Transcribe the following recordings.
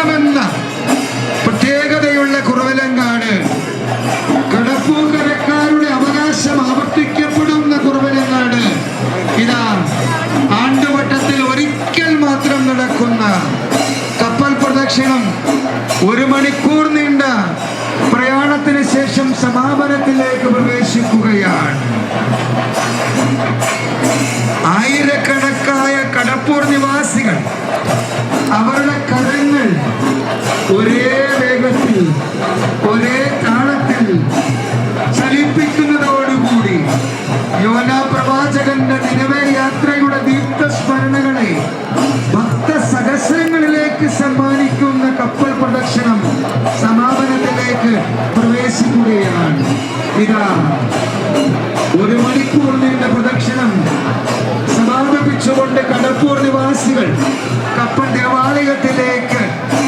വരണമെന്ന പ്രത്യേകതയുള്ള കുറവലങ്ങാട് കടപ്പൂക്കരക്കാരുടെ അവകാശം ആവർത്തിക്കപ്പെടുന്ന കുറവലങ്ങാട് ഇതാ ആണ്ടുവട്ടത്തിൽ ഒരിക്കൽ മാത്രം നടക്കുന്ന കപ്പൽ പ്രദക്ഷിണം. ഒരു മണിക്കൂർ നീണ്ട പ്രയാണത്തിന് ശേഷം സമാപനത്തിലേക്ക് പ്രവേശിക്കുകയാണ് ഒരേ വേഗത്തിൽ ഒരേ താളത്തിൽ ചലിപ്പിക്കുന്നതോടുകൂടി യോന പ്രവാചകന്റെ നിലവേ യാത്രയുടെ ദീപ്തസ്മരണകളെ ഭക്തസഹസ്രങ്ങളിലേക്ക് സമ്മാനിക്കുന്ന കപ്പൽ പ്രദക്ഷിണം സമാപനത്തിലേക്ക് പ്രവേശിക്കുകയാണ്. ഇതാ ഒരു മണിക്കൂർ നീണ്ട പ്രദക്ഷിണം സമാപിപ്പിച്ചുകൊണ്ട് കടപ്പൂർ നിവാസികൾ കപ്പൽ ദേവാലയത്തിലേക്ക്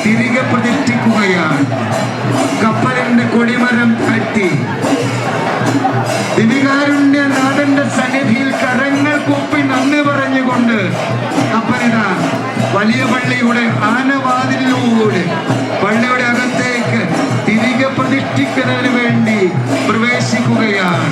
തിരികെ പ്രതിഷ്ഠിക്കുകയാണ് കപ്പലിന്റെ കൊടിമരം കട്ടി ദിവികാരുണ്യ നാടന്റെ സന്നിധിയിൽ കരങ്ങൾ കൂപ്പി നന്ദി പറഞ്ഞുകൊണ്ട് കപ്പലിതാ വലിയ പള്ളിയുടെ ആനവാതിലൂടെ പള്ളിയുടെ അകത്തേക്ക് തിരികെ പ്രതിഷ്ഠിക്കുന്നതിന് വേണ്ടി പ്രവേശിക്കുകയാണ്.